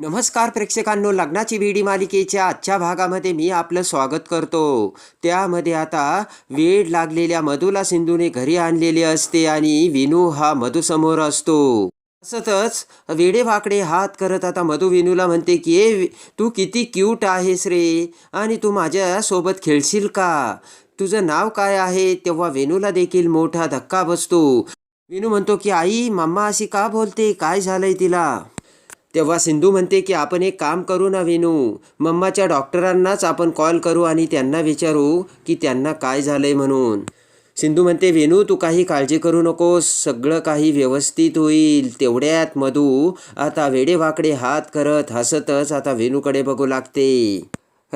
नमस्कार प्रेक्षकांनो लग्नाची विडी मालिकेच्या आजच्या भागामध्ये मी आपलं स्वागत करतो. त्यामध्ये आता वेड लागलेल्या मधूला सिंधूने घरी आणलेले असते आणि विनू हा मधूसमोर असतो. तसंच वेडेवाकडे हात करत आता मधू विनूला म्हणते की ए तू किती क्यूट आहेस रे. आणि तू माझ्यासोबत खेळशील का? तुझं नाव काय आहे? तेव्हा वेणूला देखील मोठा धक्का बसतो. विनू म्हणतो की आई मम्मा अशी का बोलते? काय झालंय तिला? तेव्हा सिंधू म्हणते की आपण एक काम करू ना विनू. मम्माच्या डॉक्टरांनाच आपण कॉल करू आणि त्यांना विचारू की त्यांना काय झालंय म्हणून. सिंधू म्हणते वेणू तू काही काळजी करू नकोस. सगळं काही व्यवस्थित होईल. तेवढ्यात मधू. आता वेडेवाकडे हात करत हसतच आता वेणूकडे बघू लागते.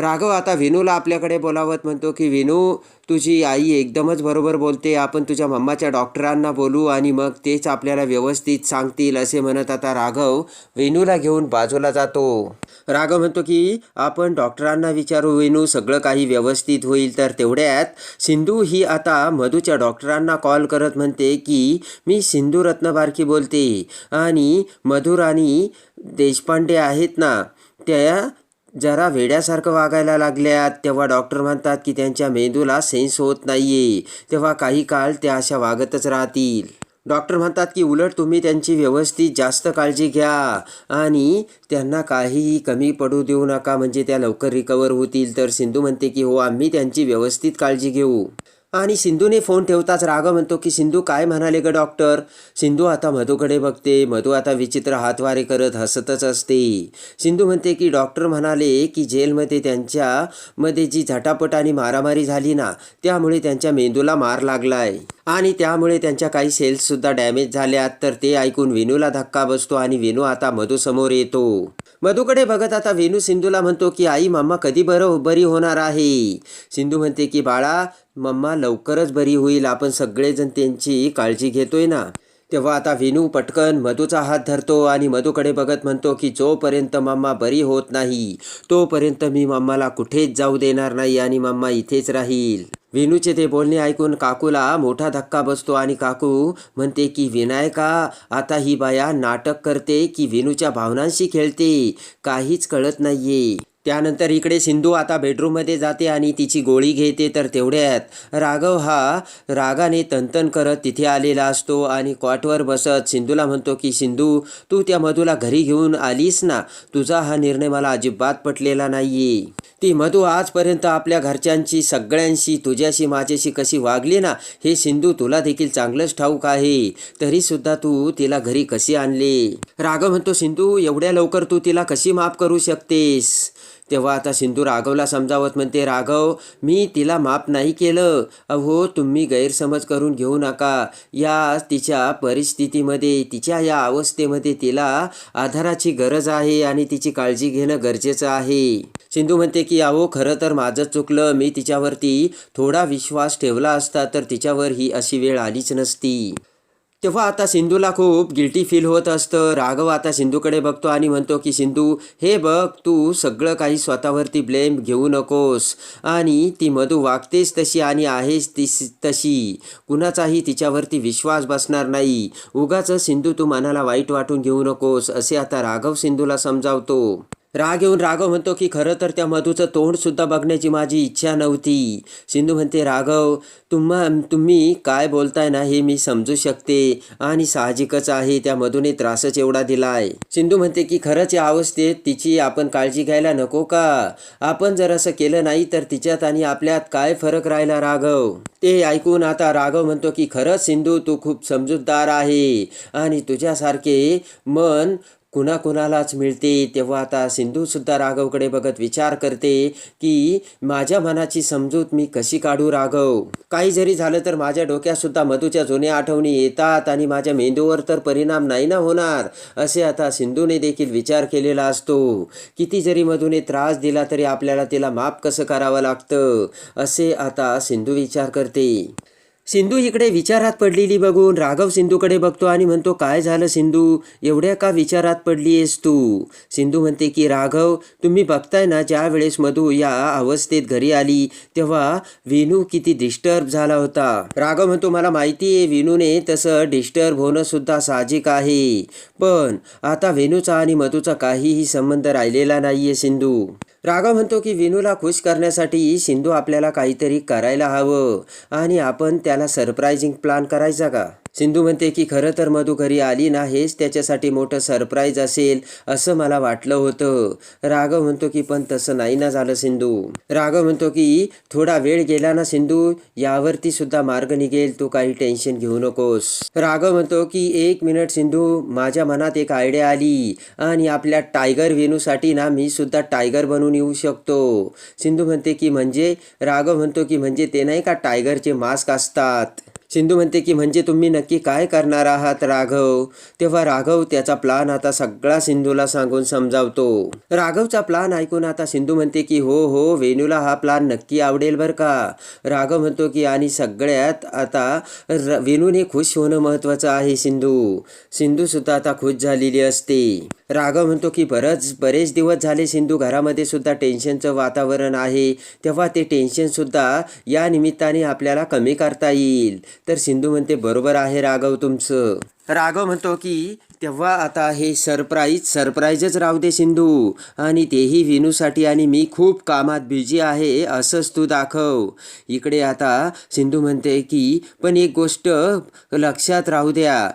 राघव आता विनूला आपल्याकडे बोलावत म्हणतो की विनू तुझी आई एकदमच बरोबर बोलते. आपण तुझ्या मम्माच्या डॉक्टरांना बोलू आणि मग तेच आपल्याला व्यवस्थित सांगतील असे म्हणत आता राघव वेणूला घेऊन बाजूला जातो. राघव म्हणतो की आपण डॉक्टरांना विचारू. वेणू सगळं काही व्यवस्थित होईल. तर तेवढ्यात सिंधू ही आता मधूच्या डॉक्टरांना कॉल करत म्हणते की मी सिंधू रत्नबारकी बोलते आणि मधुराणी देशपांडे आहेत ना त्या जरा वेड्यासारखं वागायला लागल्यात तेव्हा डॉक्टर म्हणतात की त्यांच्या मेंदूला सेन्स होत नाहीये. तेव्हा काही काळ त्या अशा वागतच राहतील. डॉक्टर म्हणतात की उलट तुम्ही त्यांची व्यवस्थित जास्त काळजी घ्या आणि त्यांना काहीही कमी पडू देऊ नका म्हणजे त्या लवकर रिकवर होतील. तर सिंधू म्हणते की हो आम्ही त्यांची व्यवस्थित काळजी घेऊ. आणि सिंधूने फोन ठेवताच राघव म्हणतो की सिंधू काय म्हणाले ग डॉक्टर? सिंधू आता मधूकडे बघते. मधू आता विचित्र हातवारे करत हसतच असते. सिंधू म्हणते की डॉक्टर म्हणाले की जेलमध्ये त्यांच्यामध्ये जी झटापट आणि मारामारी झाली ना त्यामुळे त्यांच्या मेंदूला मार लागलाय. आणि त्यामुळे त्यांच्या काही सेल्ससुद्धा डॅमेज झाल्यात. तर ते ऐकून विनूला धक्का बसतो आणि विनू आता मधूसमोर येतो. मधूकडे बघत आता वेणू सिंधूला म्हणतो की आई मम्मा कधी बरं हो-, बरी होणार आहे? सिंधू म्हणते की बाळा मम्मा लवकरच बरी होईल. आपण सगळेजण त्यांची काळजी घेतोय ना. तेव्हा आता विनू पटकन मधूचा हात धरतो आणि मधूकडे बघत म्हणतो की जोपर्यंत मम्मा बरी होत नाही तोपर्यंत मी मम्माला कुठेच जाऊ देणार नाही आणि मम्मा इथेच राहील. विनूचे ते बोलणे ऐकून काकूला मोठा धक्का बसतो आणि काकू म्हणते की विनायका आता ही बाया नाटक करते की विनूच्या भावनांशी खेळते काहीच कळत नाहीये. त्यानंतर इकडे सिंधू आता बेडरूममध्ये जाते आणि तिची गोळी घेते तर तेवढ्यात राघव हा रागाने तनतन करत तिथे आलेला असतो आणि कॉटवर बसत सिंधूला म्हणतो की सिंधू तू त्या मधूला घरी घेऊन आलीस ना? तुझा हा निर्णय मला अजिबात पटलेला नाहीये. ती मधू आजपर्यंत आपल्या घरच्यांशी सगळ्यांशी तुझ्याशी माझ्याशी कशी वागली ना हे सिंधू तुला देखील चांगलंच ठाऊक आहे. तरी सुद्धा तू तिला घरी कशी आणले? राघव म्हणतो सिंधू एवढ्या लवकर तू तिला कशी माफ करू शकतेस? तेव्हा आता सिंधू राघवला समजावत म्हणते राघव मी तिला माफ नाही केलं. अहो तुम्ही गैरसमज करून घेऊ नका. या तिच्या परिस्थितीमध्ये तिच्या या अवस्थेमध्ये तिला आधाराची गरज आहे आणि तिची काळजी घेणं गरजेचं आहे. सिंधू म्हणते की अहो खरं तर माझं चुकलं. मी तिच्यावरती थोडा विश्वास ठेवला असता तर तिच्यावर ही अशी वेळ आलीच नसती. तेव्हा आता सिंधूला खूप गिल्टी फील होत असतं. राघव आता सिंधूकडे बघतो आणि म्हणतो की सिंधू हे बघ तू सगळं काही स्वतःवरती ब्लेम घेऊ नकोस. आणि ती मधू वागतेस तशी आणि आहेस ती तशी. कुणाचाही तिच्यावरती विश्वास बसणार नाही. उगाच सिंधू तू मनाला वाईट वाटून घेऊ नकोस असे आता राघव सिंधूला समजावतो. राग येऊन राघव म्हणतो की खरं तर त्या मधूचं तोंडसुद्धा बघण्याची माझी इच्छा नव्हती. सिंधू म्हणते राघव तुम्हा तुम्ही काय बोलताय ना हे मी समजू शकते आणि साहजिकच आहे त्या मधूने त्रासच एवढा दिलाय. सिंधू म्हणते की खरंच या अवस्थेत तिची आपण काळजी घ्यायला नको का? आपण जर असं केलं नाही तर तिच्यात आणि आपल्यात काय फरक राहिला राघव? ते ऐकून आता राघव म्हणतो की खरंच सिंधू तू खूप समजूतदार आहे आणि तुझ्यासारखे मन कुणाकुणालाच मिळते तेव्हा आता सिंधूसुद्धा राघवकडे बघत विचार करते की माझ्या मनाची समजूत मी कशी काढू राघव? काही जरी झालं तर माझ्या डोक्यातसुद्धा मधूच्या जुन्या आठवणी येतात आणि माझ्या मेंदूवर तर परिणाम नाही ना होणार असे आता सिंधूने देखील विचार केलेला असतो. किती जरी मधूने त्रास दिला तरी आपल्याला तिला माफ कसं करावं लागतं? असे आता सिंधू विचार करते. सिंधू इकडे विचारात पडलेली बघून राघव सिंधूकडे बघतो आणि म्हणतो काय झालं सिंधू? एवढ्या का विचारात पडली आहेस तू? सिंधू म्हणते की राघव तुम्ही बघताय ना ज्या वेळेस मधू या अवस्थेत घरी आली तेव्हा विनू किती डिस्टर्ब झाला होता. राघव म्हणतो मला माहिती आहे विनूने तसं डिस्टर्ब होणं सुद्धा साहजिक आहे. पण आता वेणूचा आणि मधूचा काहीही संबंध राहिलेला नाहीये सिंधू. राघव म्हणतो की विनूला खुश करण्यासाठी सिंधू आपल्याला काहीतरी करायला हवं. आणि आपण त्याला सरप्रायझिंग प्लान करायचा का? सिंधू म्हणते की खरं तर मधू घरी आली ना हेच त्याच्यासाठी मोठं सरप्राईज असेल असं मला वाटलं होतं. राघव म्हणतो की पण तसं नाही ना झालं सिंधू. राघव म्हणतो की थोडा वेळ गेला ना सिंधू यावरती सुद्धा मार्ग निघेल तू काही टेन्शन घेऊ नकोस. राघव म्हणतो की एक मिनिट सिंधू माझ्या मनात एक आयडिया आली आणि आपल्या टायगर वेणूसाठी ना मी सुद्धा टायगर बनून येऊ शकतो. सिंधू म्हणते की म्हणजे? राघव म्हणतो की म्हणजे ते नाही का टायगरचे मास्क असतात? सिंधू म्हणते की म्हणजे तुम्ही नक्की काय करणार आहात राघव? तेव्हा राघव त्याचा प्लान आता सगळा सिंधूला सांगून समजावतो. राघवचा प्लान ऐकून आता सिंधू म्हणते की हो हो वेणूला हा प्लान नक्की आवडेल बरं का? राघव म्हणतो की आणि सगळ्यात आता र वेणूने खुश होणं महत्त्वाचं आहे सिंधू. सिंधूसुद्धा आता खुश झालेली असते. राघव म्हणतो की बरंच बरेच दिवस झाले सिंधू घरामध्ये सुद्धा टेन्शनचं वातावरण आहे. तेव्हा ते टेन्शनसुद्धा या निमित्ताने आपल्याला कमी करता येईल. तर सिंधू म्हणते बरोबर आहे राघव तुमचं. राघव म्हणतो की तेव्हा आता हे सरप्राईज सरप्राईजच राहू दे सिंधू. आणि तेही विनूसाठी आणि मी खूप कामात बिझी आहे असंच तू दाखव. इकडे आता सिंधू म्हणते की पण एक गोष्ट लक्षात राहू द्या.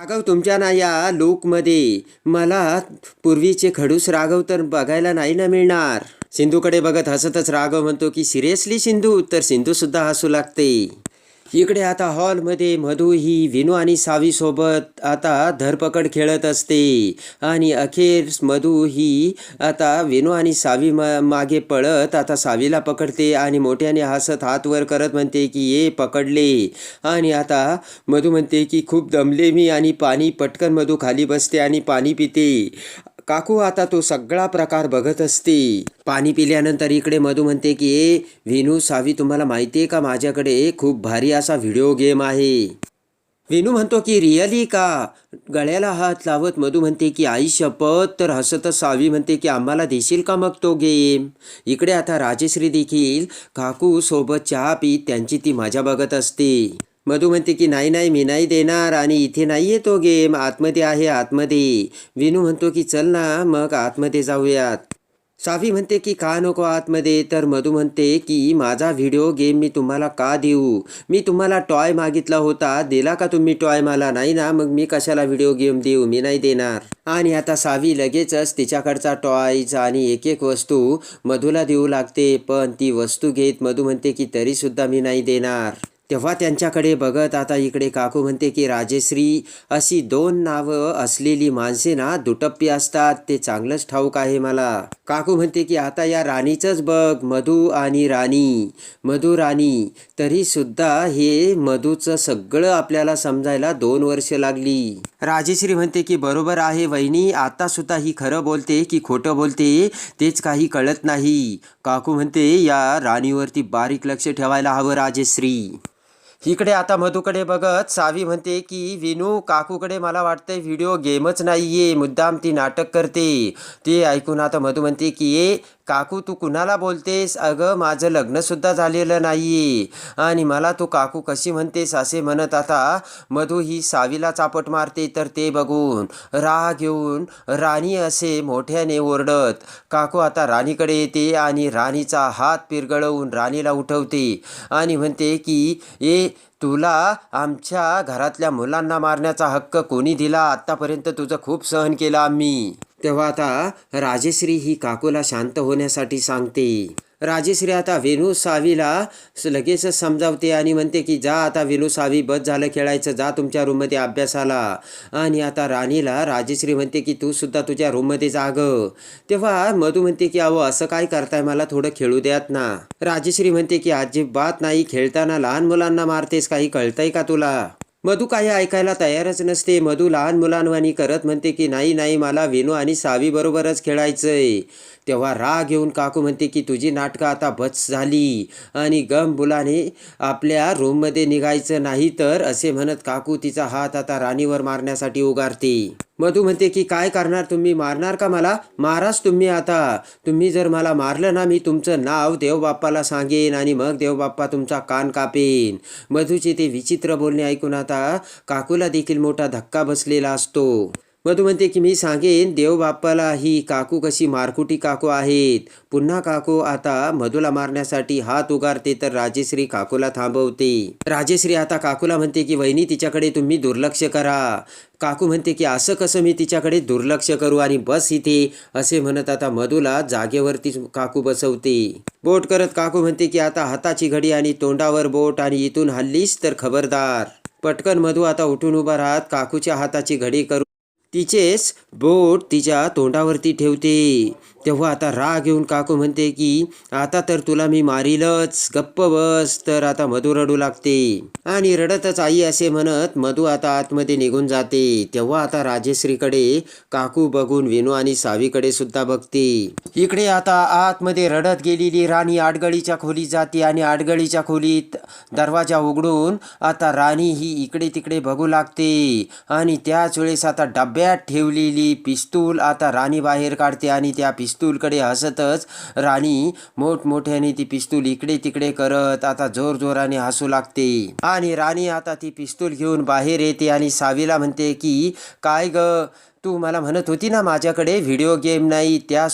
राघव तुमच्या ना या लूकमध्ये मला पूर्वीचे खडूस राघव तर बघायला नाही ना मिळणार. सिंधूकडे बघत हसतच राघव म्हणतो की सिरियसली सिंधू? तर सिंधूसुद्धा हसू लागते. इकडे आता हॉलमध्ये मधू ही विनू आणि सावीसोबत आता धरपकड खेळत असते. आणि अखेर मधू ही आता विनू आणि सावी मा मागे पळत आता सावीला पकडते आणि मोठ्याने हसत हात वर करत म्हणते की ये पकडले. आणि आता मधू म्हणते की खूप दमले मी आणि पाणी पटकन मधू खाली बसते आणि पाणी पिते. काकू आता तो सगळा प्रकार बघत असते. पाणी पिल्यानंतर इकडे मधू म्हणते की ए विनू सावी तुम्हाला माहिती आहे का माझ्याकडे खूप भारी असा व्हिडिओ गेम आहे. विनू म्हणतो की रिअली का? गळ्याला हात लावत मधू म्हणते की आई शपथ तर हसतच सावी म्हणते की आम्हाला देशील का मग तो गेम? इकडे आता राजेश्री देखील काकू सोबत चहा पीत त्यांची ती मजा बघत असते. मधू म्हणते की नाही नाही मी नाही देणार आणि इथे नाही आहे तो गेम. आतमध्ये आहे आतमध्ये. विनू म्हणतो की चल ना मग आतमध्ये जाऊयात. सावी म्हणते की का नको आतमध्ये? तर मधू म्हणते की माझा व्हिडिओ गेम मी तुम्हाला का देऊ? मी तुम्हाला टॉय मागितला होता. दिला का तुम्ही टॉय मला? नाही ना मग मी कशाला व्हिडिओ गेम देऊ? मी नाही देणार. आणि आता सावी लगेचच तिच्याकडचा टॉयज आणि एक एक वस्तू मधूला देऊ लागते. पण ती वस्तू घेत मधू म्हणते की तरीसुद्धा मी नाही देणार. तेव्हा त्यांच्याकडे बघत आता इकडे काकू म्हणते की राजेश्री अशी दोन नावं असलेली माणसे ना दुटप्पी असतात. ते चांगलंच ठाऊक आहे मला. काकू म्हणते की आता या राणीचंच बघ मधू आणि राणी. मधू राणी. तरीसुद्धा हे मधूचं सगळं आपल्याला समजायला दोन वर्ष लागली. राजेश्री म्हणते की बरोबर आहे वहिनी आतासुद्धा ही खरं बोलते की खोटं बोलते तेच काही कळत नाही. काकू म्हणते या राणीवरती बारीक लक्ष ठेवायला हवं राजेश्री. इकडे आता मधूकडे बघत सावी म्हणते की विनू काकूकडे मला वाटतंय व्हिडिओ गेमच नाहीये. मुद्दाम ती नाटक करते. ते ऐकून आता मधू म्हणते की ए काकू तू कुणाला बोलतेस? अगं माझं लग्नसुद्धा झालेलं नाही आणि मला तू काकू कशी म्हणतेस असे म्हणत आता मधू ही सावीला चापट मारते तर ते बघून राग येऊन राणी असे मोठ्याने ओरडत. काकू आता राणीकडे येते आणि राणीचा हात पिरगळवून राणीला उठवते आणि म्हणते की ए तुला आमच्या घरातल्या मुलांना मारण्याचा हक्क कोणी दिला? आत्तापर्यंत तुझं खूप सहन केलं आम्ही. तेव्हा आता राजेश्री ही काकूला शांत होण्यासाठी सांगते. राजेश्री आता वेणू सावीला लगेच लगेचच समजावते आणि म्हणते की जा आता वेणू सावी बस झालं खेळायचं जा तुमच्या रूममध्ये अभ्यासाला. आणि आता राणीला राजेश्री म्हणते की तू सुद्धा तुझ्या रूममध्ये जाग. तेव्हा मधू म्हणते की अहो असं काय करताय? मला थोडं खेळू द्यात ना. राजेश्री म्हणते की अजिबात नाही खेळताना लहान मुलांना मारतेस काही कळतंय का तुला? मधू काही ऐकायला तयारच नसते. मधू लहान मुलांवानी करत म्हणते की नाही नाही मला वेणू आणि सावीबरोबरच खेळायचंय. तेव्हा राग येऊन काकू म्हणते की तुझी नाटकं आता बच झाली. आणि गम बुलाने आपल्या रूममध्ये निघायचं नाही तर असे म्हणत काकू तिचा हात आता राणीवर मारण्यासाठी उगारते. मधू म्हणते की काय करणार? तुम्ही मारणार का मला? माराच तुम्ही आता. तुम्ही जर मला मारलं ना मी तुमचं नाव देवबाप्पाला सांगेन आणि मग देवबाप्पा तुमचा कान कापेन. मधूचे ते विचित्र बोलणे ऐकून आता काकूला देखील मोठा धक्का बसलेला असतो. मधू म्हणते की मी सांगेन देवबाप्पाला ही काकू कशी मारकुटी काकू आहेत? पुन्हा काकू आता मधूला मारण्यासाठी हात उगारते तर राजेश्री काकूला थांबवते. राजेश्री आता काकूला म्हणते की वहिनी तिच्याकडे तुम्ही दुर्लक्ष करा. काकू म्हणते की असं कसं मी तिच्याकडे दुर्लक्ष करू आणि बस इथे? असे म्हणत आता मधूला जागेवरती काकू बसवते. बोट करत काकू म्हणते की आता हाताची घडी आणि तोंडावर बोट आणि इथून हल्लीस तर खबरदार. पटकन मधू आता उठून उभा राहत काकूच्या हाताची घडी करू तिचेच बोट तिच्या तोंडावरती ठेवते. तेव्हा आता राग येऊन काकू म्हणते की आता तर तुला मी मारीलच गप्प बस तर आता मधू रडू लागते. आणि रडतच आई असे म्हणत मधू आता आतमध्ये निघून जाते. तेव्हा आता राजेश्रीकडे काकू बघून विनू आणि सावीकडे सुद्धा बघते. इकडे आता आतमध्ये रडत गेलेली राणी आडगळीच्या खोलीत जाते आणि आडगळीच्या खोलीत दरवाजा उघडून आता राणी ही इकडे तिकडे बघू लागते. आणि त्याच वेळेस आता डब्यात ठेवलेली पिस्तूल आता राणी बाहेर काढते आणि त्या पिस्तूलकडे हसतच राणी मोठमोठ्याने ती पिस्तूल इकडे तिकडे करत आता जोर जोराने हसू लागते. आणि राणी आता ती पिस्तूल घेऊन बाहेर येते आणि सावीला म्हणते की काय ग तू मला म्हणत होती ना माझ्याकडे व्हिडिओ गेम नाही त्या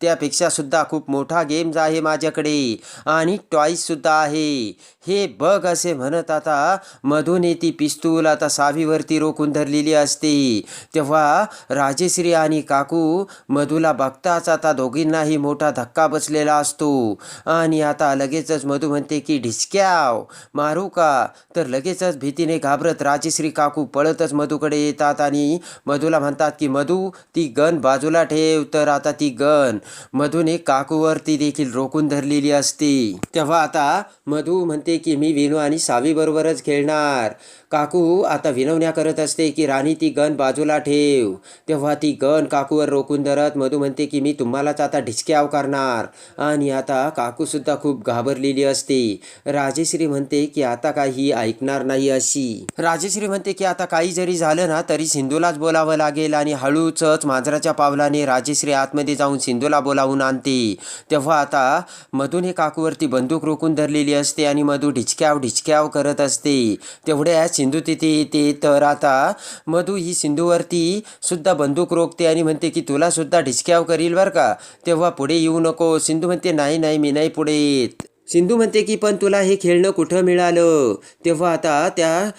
त्यापेक्षासुद्धा खूप मोठा गेम्स आहे माझ्याकडे. आणि टॉईससुद्धा आहे. हे बघ असे म्हणत आता मधूने ती पिस्तूल आता सावीवरती रोखून धरलेली असते. तेव्हा राजेश्री आणि काकू मधूला बघताच आता दोघींनाही मोठा धक्का बसलेला असतो. आणि आता लगेचच मधू म्हणते की ढिसक्याव मारू का? तर लगेचच भीतीने घाबरत राजेश्री काकू पळतच मधूकडे येतात आणि मधूला म्हणतात की मधू ती गन बाजूला ठेव. तर आता ती गन मधूने काकूवरती देखील रोखून धरलेली असते. तेव्हा आता मधू म्हणते की मी विनू आणि सावीबरोबरच खेळणार. काकू आता विनवण्या करत असते की राणी ती गन बाजूला ठेव. तेव्हा ती गन काकूवर रोखून धरत मधू म्हणते की मी तुम्हालाच आता ढिचके करणार आणि आता काकूसुद्धा खूप घाबरलेली असते. राजेश्री म्हणते की आता काही ऐकणार नाही अशी. राजेश्री म्हणते की आता काही जरी झालं ना तरी सिंधूलाच बोलावं लागेल. आणि हळूचच मांजराच्या पावलाने राजेश्री आतमध्ये जाऊन सिंधूला बोलावून आणते. तेव्हा आता मधूने काकूवरती बंदूक रोखून धरलेली असते आणि मधू ढिचक्याव ढिचक्याव करत असते. तेवढ्या सिंधू तिथे येते. तर आता मधू ही सिंधूवरती सुद्धा बंदूक रोखते आणि म्हणते की तुला सुद्धा ढिचक्याव करील बरं का? तेव्हा पुढे येऊ नको. सिंधू म्हणते नाही नाही मी नाही पुढे येत. सिंधू म्हणते की पण तुला हे खेळणं कुठं मिळालं? तेव्हा आता त्या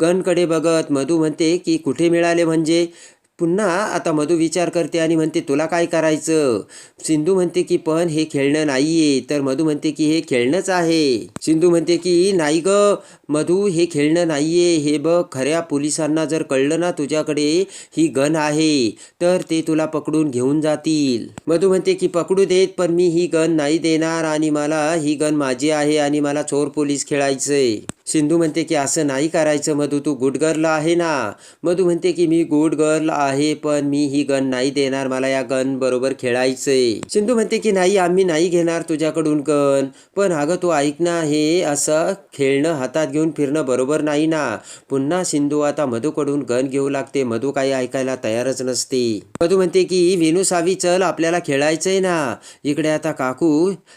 गनकडे बघत मधू म्हणते की कुठे मिळाले म्हणजे? पुन्हा आता मधू विचार करते आणि म्हणते तुला काय करायचं? सिंधू म्हणते की पण हे खेळणं नाहीये. तर मधू म्हणते की हे खेळणंच आहे. सिंधू म्हणते की नाही ग मधू हे खेळणं नाहीये. हे बघ खऱ्या पोलिसांना जर कळलं ना तुझ्याकडे ही गन आहे तर ते तुला पकडून घेऊन जातील. मधू म्हणते की पकडू देत पण मी ही गन नाही देणार आणि मला ही गन माझी आहे आणि मला चोर पोलीस खेळायचंय. सिंधू म्हणते की असं नाही करायचं मधू तू गुड गर्ल आहे ना. मधू म्हणते की मी गुड गर्ल आहे आहे पण मी ही गन नाही देणार. मला या गन बरोबर खेळायचंय. सिंधू म्हणते की नाही आम्ही नाही घेणार तुझ्याकडून गन पण अगं तू ऐकणं हे असं खेळणं हातात घेऊन फिरणं बरोबर नाही ना. पुन्हा सिंधू आता मधूकडून गन घेऊ लागते. मधू काही ऐकायला तयारच नसते. मधू म्हणते की विनू सावी चल आपल्याला खेळायचंय ना. इकडे आता काकू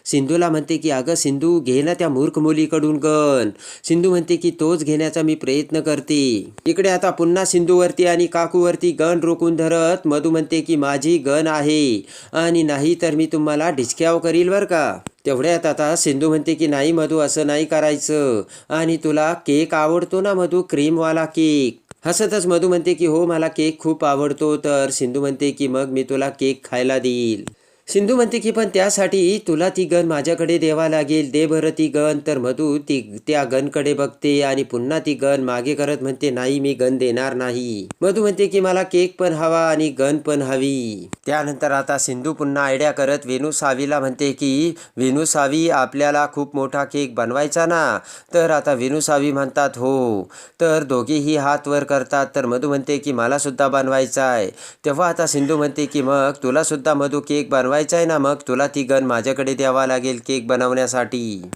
सिंधूला म्हणते की अगं सिंधू घे ना त्या मूर्ख मुलीकडून गन सिंधू म्हणते की तोच घेण्याचा मी प्रयत्न करते. इकडे आता पुन्हा सिंधूवरती आणि काकूवरती गन रोखून धरत मधू म्हणते की माझी गन आहे आणि नाही तर मी तुम्हाला ढिचक्याव करील बर का? तेवढ्यात आता सिंधू म्हणते की नाही मधू असं नाही करायचं आणि तुला केक आवडतो ना मधू? क्रीमवाला केक. हसतच मधू म्हणते की हो मला केक खूप आवडतो. तर सिंधू म्हणते की मग मी तुला केक खायला देईल. सिंधू म्हणते की पण त्यासाठी तुला ती गण माझ्याकडे द्यावा लागेल. दे बरं ती गण. तर मधू ती त्या गणकडे बघते आणि पुन्हा ती गण मागे करत म्हणते नाही मी गन देणार नाही. मधू म्हणते की मला केक पण हवा आणि गन पण हवी. त्यानंतर आता सिंधू पुन्हा आयडिया करत वेणू सावीला म्हणते की वेणू सावी आपल्याला खूप मोठा केक बनवायचा ना. तर आता वेणू सावी म्हणतात हो. तर दोघेही हात वर करतात. तर मधू म्हणते की मला सुद्धा बनवायचा आहे. तेव्हा आता सिंधू म्हणते की मग तुला सुद्धा मधू केक बनवा आहे ना मग? तुला ती गन माझ्याकडे द्यावा लागेल केक बनवण्यासाठी.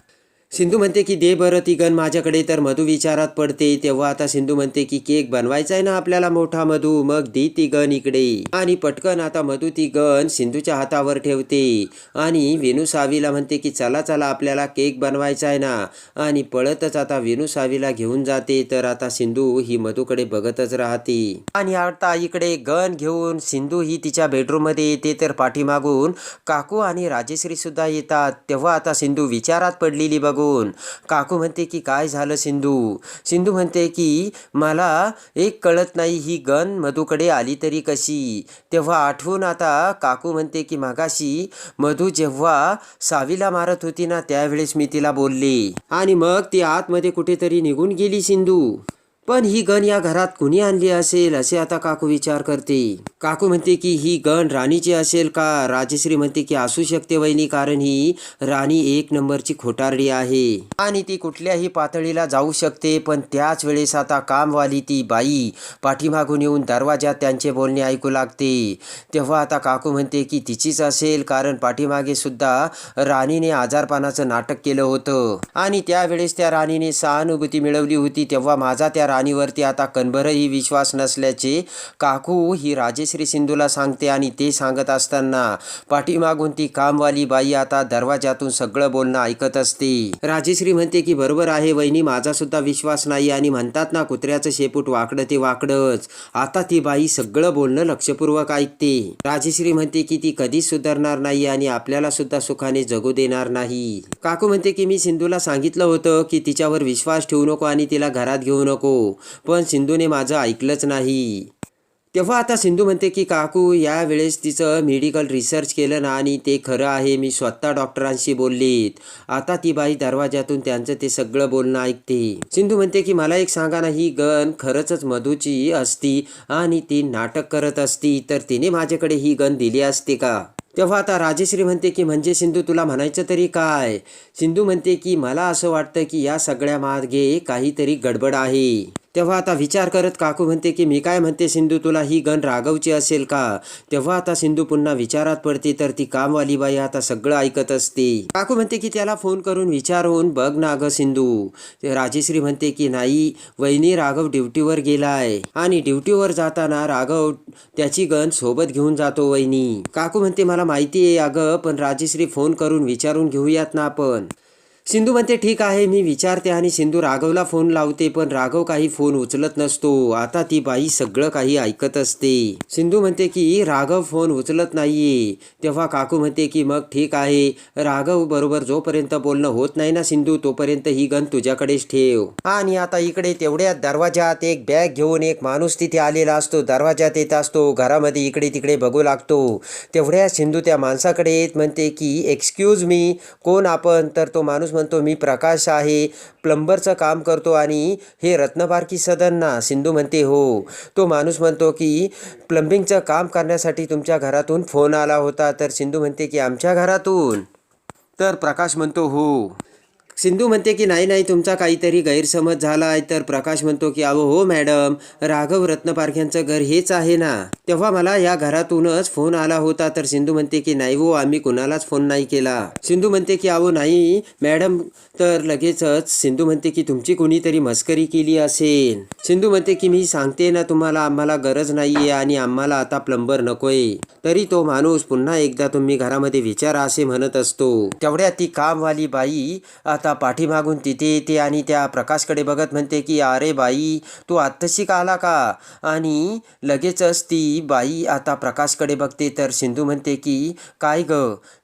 सिंधू म्हणते की दे बरं ती गण माझ्याकडे तर मधू विचारात पडते. तेव्हा आता सिंधू म्हणते की केक बनवायचा आहे ना आपल्याला मोठा मधू. मग दे ती गण इकडे. आणि पटकन आता मधू ती गण सिंधूच्या हातावर ठेवते. आणि वेणू सावीला म्हणते की चला चला आपल्याला केक बनवायचा आहे ना. आणि पळतच आता वेणू सावीला घेऊन जाते. तर आता सिंधू ही मधूकडे बघतच राहते. आणि आता इकडे गण घेऊन सिंधू ही तिच्या बेडरूममध्ये येते. तर पाठीमागून काकू आणि राजेश्री सुद्धा येतात. तेव्हा आता सिंधू विचारात पडलेली लागून काकू म्हणते की काय झालं सिंधू? सिंधू म्हणते की मला एक कळत नाही ही गन मधूकडे आली तरी कशी? तेव्हा आठवून आता काकू म्हणते की मागाशी मधू जेव्हा सावीला मारत होती ना त्यावेळेस मी तिला बोलले. आणि मग ती आतमध्ये कुठेतरी निघून गेली सिंधू. पण ही गण या घरात कुणी आणली असेल असे आता काकू विचार करते. काकू म्हणते की ही गण राणीची असेल का? राजश्री म्हणते की असू शकते वहिनी कारण ही राणी एक नंबरची खोटारडी आहे आणि ती कुठल्याही पातळीला जाऊ शकते. पण त्याच वेळेस आता कामवाली ती बाई पाठीमागून येऊन दरवाजात त्यांचे बोलणे ऐकू लागते. तेव्हा आता काकू म्हणते की तिचीच असेल कारण पाठीमागे सुद्धा राणीने आजारपणाचं नाटक केलं होतं. आणि त्यावेळेस त्या राणीने सहानुभूती मिळवली होती. तेव्हा माझा त्या राणीवरती आता कणभरही विश्वास नसल्याचे काकू ही राजेश्री सिंधूला सांगते आणि ते सांगत असताना पाठीमागून ती कामवाली बाई आता दरवाजातून सगळं बोलणं ऐकत असते. राजेश्री म्हणते की बरोबर आहे वहिनी माझा सुद्धा विश्वास नाही आणि म्हणतात ना कुत्र्याचं शेपूट वाकडं ते वाकडंच. आता ती बाई सगळं बोलणं लक्षपूर्वक ऐकते. राजेश्री म्हणते की ती कधीच सुधारणार नाही आणि आपल्याला सुद्धा सुखाने जगू देणार नाही. काकू म्हणते की मी सिंधूला सांगितलं होतं की तिच्यावर विश्वास ठेवू नको आणि तिला घरात घेऊ नको. पण सिंधूने माझं ऐकलंच नाही. तेव्हा आता सिंधू म्हणते की काकू यावेळेस तिचं मेडिकल रिसर्च केलं ना आणि ते खरं आहे मी स्वतः डॉक्टरांशी बोललीत. आता ती बाई दरवाजातून त्यांचं ते सगळं बोलणं ऐकते. सिंधू म्हणते की मला एक सांगा ना ही गन खरंच मधूची असती आणि ती नाटक करत असती तर तिने माझ्याकडे ही गन दिली असते का? तेव्हा आता राजेश्री म्हणते की म्हणजे सिंधू तुला म्हणायचं तरी काय? सिंधू म्हणते की मला असं वाटतं की या सगळ्या मागे काहीतरी गडबड आहे. तेव्हा आता विचार करत काकू म्हणते की मी काय म्हणते सिंधू तुला ही गण रागवची असेल का? तेव्हा आता सिंधू पुन्हा विचारात पडते तर ती कामवाली बाई आता सगळं ऐकत असते. काकू म्हणते की त्याला फोन करून विचारून बघ ना ग सिंधू. राजेश्री म्हणते की नाही वहिनी राघव ड्युटीवर गेलाय. आणि ड्युटीवर जाताना राघव त्याची गण सोबत घेऊन जातो वहिनी. काकू म्हणते मला माहिती आहे अगं पण राजेश्री फोन करून विचारून घेऊयात ना आपण. सिंधू म्हणते ठीक आहे मी विचारते आणि सिंधू राघवला फोन लावते पण राघव काही फोन उचलत नसतो. आता ती बाई सगळं काही ऐकत असते. सिंधू म्हणते की राघव फोन उचलत नाहीये. तेव्हा काकू म्हणते की मग ठीक आहे. राघव बरोबर जोपर्यंत बोलणं होत नाही ना सिंधू तोपर्यंत ही गन तुझ्याकडेच ठेव. आणि आता इकडे तेवढ्या दरवाजात एक बॅग घेऊन एक माणूस तिथे आलेला असतो. दरवाजात येत असतो. घरामध्ये इकडे तिकडे बघू लागतो. तेवढ्या सिंधू त्या माणसाकडे येत म्हणते की एक्सक्यूज मी कोण आपण? तर तो माणूस म्हणतो मी प्रकाश आहे प्लंबरचं काम करतो आणि हे रत्नबारकी सदन. ना सिंधू म्हणते हो. तो माणूस म्हणतो की प्लंबिंगचं काम करण्यासाठी तुमच्या घरातून फोन आला होता. तर सिंधू म्हणते की आमच्या घरातून. तर प्रकाश म्हणतो हो. सिंधू म्हणते की नाही नाही तुमचा काहीतरी गैरसमज झाला आहे. तर प्रकाश म्हणतो की अहो हो मॅडम राघव रत्नपारख्यांचं घर हेच आहे ना. तेव्हा मला या घरातूनच फोन आला होता. तर सिंधू म्हणते की नाही हो आम्ही कुणालाच फोन नाही केला. सिंधू म्हणते की अहो नाही मॅडम तर लगेचच. सिंधू म्हणते की तुमची कोणीतरी मस्करी केली असेल. सिंधू म्हणते की मी सांगते ना तुम्हाला आम्हाला गरज नाहीये आणि आम्हाला आता प्लंबर नकोय. तरी तो माणूस पुन्हा एकदा तुम्ही घरामध्ये विचारा असे म्हणत असतो. तेवढ्या ती कामवाली बाई आता पाठीमागून तिथे येते आणि त्या प्रकाशकडे बघत म्हणते की अरे बाई तू आत्ताशी का आला का? आणि लगेचच ती बाई आता प्रकाशकडे बघते. तर सिंधू म्हणते की काय ग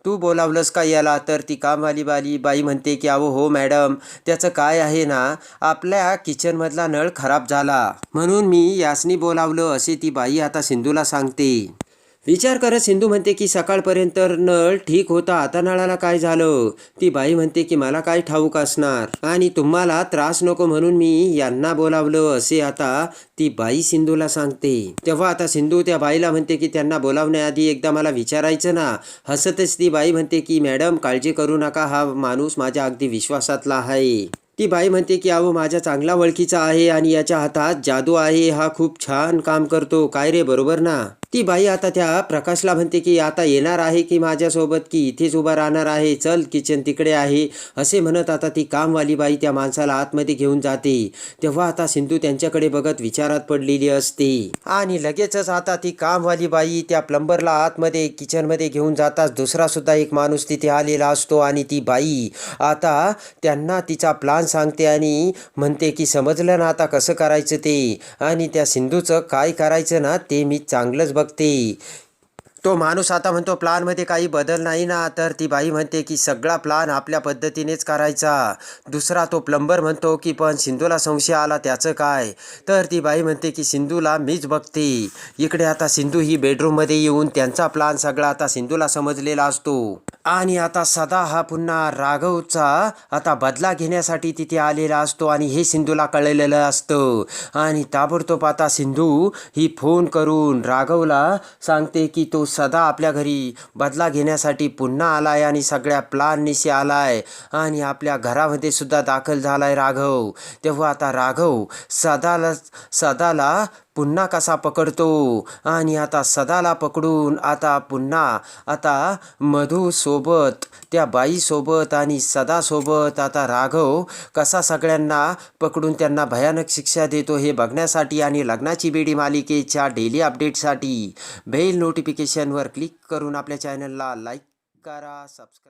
तू बोलावलंस का याला? तर ती कामवाली बाली बाई म्हणते की अहो हो मॅडम त्याचं काय आहे ना आपल्या किचनमधला नळ खराब झाला. म्हणून मी यासनी बोलावलं असे ती बाई आता सिंधूला सांगते. विचार करत सिंधू म्हणते की सकाळपर्यंत नळ ठीक होता आता नळाला काय झालं? ती बाई म्हणते की मला काय ठाऊक असणार. आणि तुम्हाला त्रास नको म्हणून मी यांना बोलावलं असे आता ती बाई सिंधूला सांगते. तेव्हा आता सिंधू त्या बाईला म्हणते की त्यांना बोलावण्याआधी एकदा मला विचारायचं ना? हसतच ती बाई म्हणते की मॅडम काळजी करू नका हा माणूस माझ्या अगदी विश्वासातला आहे. ती बाई म्हणते की अहो माझ्या चांगला ओळखीचा आहे आणि याच्या हातात जादू आहे हा खूप छान काम करतो. काय रे बरोबर ना? ती बाई आता त्या प्रकाशला म्हणते की आता येणार आहे की माझ्यासोबत? की इथेच उभा राहणार आहे? चल किचन तिकडे आहे. असे म्हणत आता ती कामवाली बाई त्या माणसाला आतमध्ये घेऊन जाते. तेव्हा आता सिंधू त्यांच्याकडे बघत विचारात पडलेली असते. आणि लगेचच आता ती कामवाली बाई त्या प्लंबरला आतमध्ये किचनमध्ये घेऊन जाताच दुसरा सुद्धा एक माणूस तिथे आलेला असतो आणि ती बाई आता त्यांना तिचा प्लान सांगते आणि म्हणते की समजलं ना आता कसं करायचं ते? आणि त्या सिंधूचं काय करायचं ना ते मी चांगलंच बघते तो माणूस आता म्हणतो प्लानमध्ये काही बदल नाही ना. तर ती बाई म्हणते की सगळा प्लान आपल्या पद्धतीनेच करायचा. दुसरा तो प्लंबर म्हणतो की पण सिंधूला संशय आला त्याचं काय? तर ती बाई म्हणते की सिंधूला मीच बघते. इकडे आता सिंधू ही बेडरूममध्ये येऊन त्यांचा प्लान सगळा आता सिंधूला समजलेला असतो. आणि आता सदा हा पुन्हा राघवचा आता बदला घेण्यासाठी तिथे आलेला असतो आणि हे सिंधूला कळलेलं असतं. आणि ताबडतोब आता सिंधू ही फोन करून राघवला सांगते की तो सदा आपल्या घरी बदला घेण्यासाठी पुन्हा आलाय आणि सगळ्या प्लाननिशी आलाय. आणि आपल्या घरामध्ये सुद्धा दाखल झालाय राघव. तेव्हा आता राघव सदाला सदाला पुन्हा कसा पकडतो? आणि आता सदाला पकडून आता पुन्हा आता मधूसोबत त्या बाईसोबत आणि सदासोबत आता राघव कसा सगळ्यांना पकडून त्यांना भयानक शिक्षा देतो हे बघण्यासाठी आणि लग्नाची बेडी मालिकेच्या डेली अपडेटसाठी बेल नोटिफिकेशनवर क्लिक करून आपल्या चॅनलला लाईक करा सबस्क्राईब